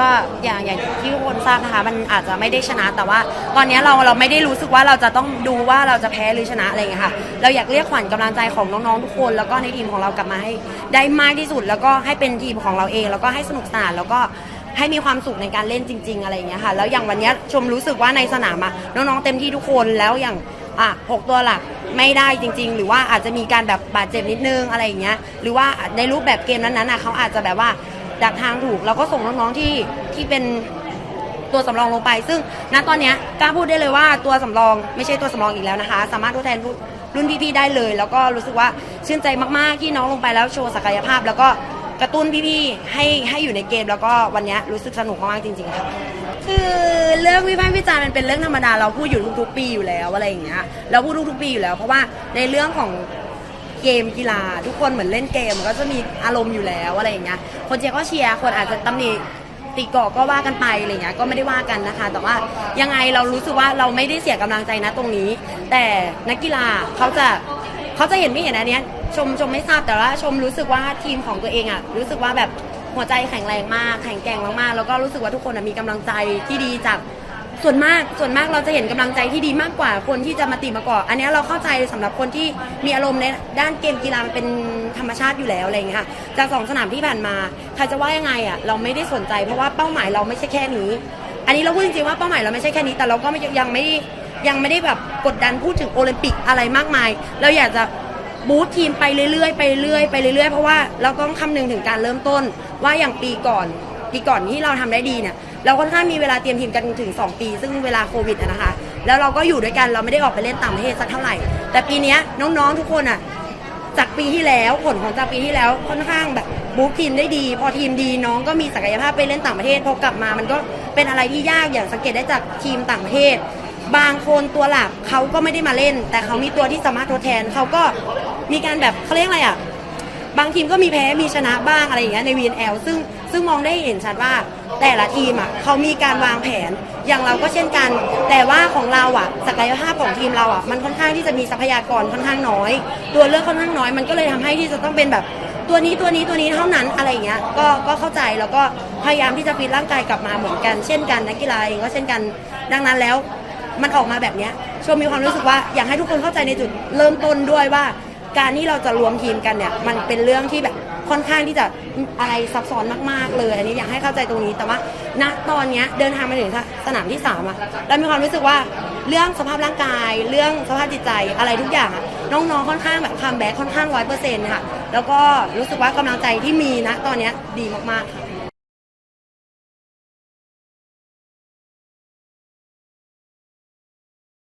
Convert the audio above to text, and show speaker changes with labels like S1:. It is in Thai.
S1: ก็อย่างอย่างที่ทุกคนทราบนะคะมันอาจจะไม่ได้ชนะแต่ว่า ตอนนี้เราเราไม่ได้รู้สึกว่าเราจะต้องดูว่าเราจะแพ้หรือชนะอะไรอย่างเงี้ยค่ะ เราอยากเรียกขวัญกำลังใจของน้องๆทุกคน แล้วก็ในทีมของเรากลับมาให้ได้มากที่สุด แล้วก็ให้เป็นทีมของเราเอง แล้วก็ให้สนุกสนานแล้วก็ให้มีความสุขในการเล่นจริง ๆ อะไรอย่างเงี้ยค่ะแล้วอย่างวันนี้ชมรู้สึกว่าในสนามอะน้องๆเต็มที่ทุกคนแล้วอย่างอะหกตัวหลักไม่ได้จริง ๆ หรือว่าอาจจะมีการแบบบาดเจ็บนิดนึงอะไรอย่างเงี้ยหรือว่าในรูปแบบเกมนั้นๆอะเขาอาจจะแบบว่า ดักทางถูกเราก็ส่งน้องๆที่ที่เป็นตัวสำรองลงไป ซึ่งณตอนเนี้ยกล้าพูดได้เลยว่าตัวสำรองไม่ใช่ตัวสำรองอีกแล้วนะคะ สามารถทดแทนรุ่นรุ่นพี่ๆได้เลย แล้วก็รู้สึกว่าชื่นใจมากๆที่น้องลงไปแล้วโชว์ศักยภาพ แล้วก็กระตุ้นพี่ๆให้ให้อยู่ในเกม แล้วก็วันเนี้ยรู้สึกสนุกมากๆจริงๆค่ะคือเรื่องวิพากษ์วิจารณ์มันเป็นเรื่องธรรมดาเราพูดอยู่ทุกๆปีอยู่แล้วอะไรอย่างเงี้ยเราพูดทุกๆปีอยู่แล้ว เพราะว่าในเรื่องของ เกมกีฬา ทุกคนเหมือนเล่นเกมก็จะมีอารมณ์อยู่แล้วอะไรอย่างเงี้ยคนเชียร์ก็เชียร์คนอาจจะตำหนิตีกรอกก็ว่ากันไปอะไรเงี้ยก็ไม่ได้ว่ากันนะคะ แต่ว่ายังไงเรารู้สึกว่าเราไม่ได้เสียกำลังใจนะตรงนี้ แต่นักกีฬาเขาจะเขาจะเห็นไม่เห็นอันเนี้ยชมชมไม่ทราบแต่ว่าชมรู้สึกว่าทีมของตัวเองอะรู้สึกว่าแบบหัวใจแข็งแรงมาก แข็งแกร่งมากๆแล้วก็รู้สึกว่าทุกคนมีกำลังใจที่ดีจาก ส่วนมากส่วนมากเราจะเห็นกำลังใจที่ดีมากกว่าคนที่จะมาตีมาก่อนอันนี้เราเข้าใจสำหรับคนที่มีอารมณ์ในด้านเกมกีฬาเป็นธรรมชาติอยู่แล้วอะไรอย่างเงี้ยค่ะจากสองสนามที่ผ่านมาใครจะว่ายังไงอะเราไม่ได้สนใจเพราะว่าเป้าหมายเราไม่ใช่แค่นี้ อันนี้เราพูดจริงๆว่าเป้าหมายเราไม่ใช่แค่นี้ แต่เราก็ไม่ยังไม่ยังไม่ได้แบบกดดันพูดถึงโอลิมปิกอะไรมากมาย เราอยากจะบูททีมไปเรื่อยๆไปเรื่อยๆไปเรื่อยๆเพราะว่าเราต้องคำนึงถึงการเริ่มต้นว่าอย่างปีก่อน ปีก่อนที่เราทำได้ดีเนี่ยเราค่อนข้างมีเวลาเตรียมทีมกันถึง 2 ปี ซึ่งเวลาโควิดนะคะ แล้วเราก็อยู่ด้วยกันเราไม่ได้ออกไปเล่นต่างประเทศสักเท่าไหร่ แต่ปีนี้น้องๆทุกคนอะจากปีที่แล้วผลของจากปีที่แล้วค่อนข้างแบบบู๊ทีมได้ดี พอทีมดีน้องก็มีศักยภาพไปเล่นต่างประเทศพอกลับมามันก็เป็นอะไรที่ยากอย่างสังเกตได้จากทีมต่างประเทศ บางคนตัวหลักเขาก็ไม่ได้มาเล่น แต่เขามีตัวที่สามารถทดแทนเขาก็มีการแบบเขาเรียกอะไรอะ บางทีมก็มีแพ้มีชนะบ้างอะไรอย่างเงี้ยใน VNL ซึ่งซึ่งมองได้เห็นชัดว่าแต่ละทีมอะเขามีการวางแผนอย่างเราก็เช่นกัน แต่ว่าของเราอะศักยภาพของทีมเราอะมันค่อนข้างที่จะมีทรัพยากรค่อนข้างน้อย ตัวเลือกค่อนข้างน้อยมันก็เลยทำให้ที่จะต้องเป็นแบบตัวนี้ตัวนี้ตัวนี้เท่านั้นอะไรอย่างเงี้ยก็ก็เข้าใจแล้วก็พยายามที่จะฟิตร่างกายกลับมาเหมือนกัน เช่นกันนักกีฬาเองก็เช่นกันดังนั้นแล้วมันออกมาแบบเนี้ยชมมีความรู้สึกว่าอยากให้ทุกคนเข้าใจในจุดเริ่มต้นด้วยว่า การที่เราจะรวมทีมกันเนี่ยมันเป็นเรื่องที่แบบค่อนข้างที่จะอะไรซับซ้อนมากๆเลย อันนี้อยากให้เข้าใจตรงนี้แต่ว่าณตอนนี้เดินทางมาถึงสนามที่สามอะเรามีความรู้สึกว่าเรื่องสภาพร่างกาย เรื่องสภาพจิตใจอะไรทุกอย่างอะน้องๆค่อนข้างแบบคัมแบ็คค่อนข้างร้อยเปอร์เซ็นต์ค่ะแล้วก็รู้สึกว่ากำลังใจที่มีนะตอนนี้ดีมากๆค่ะ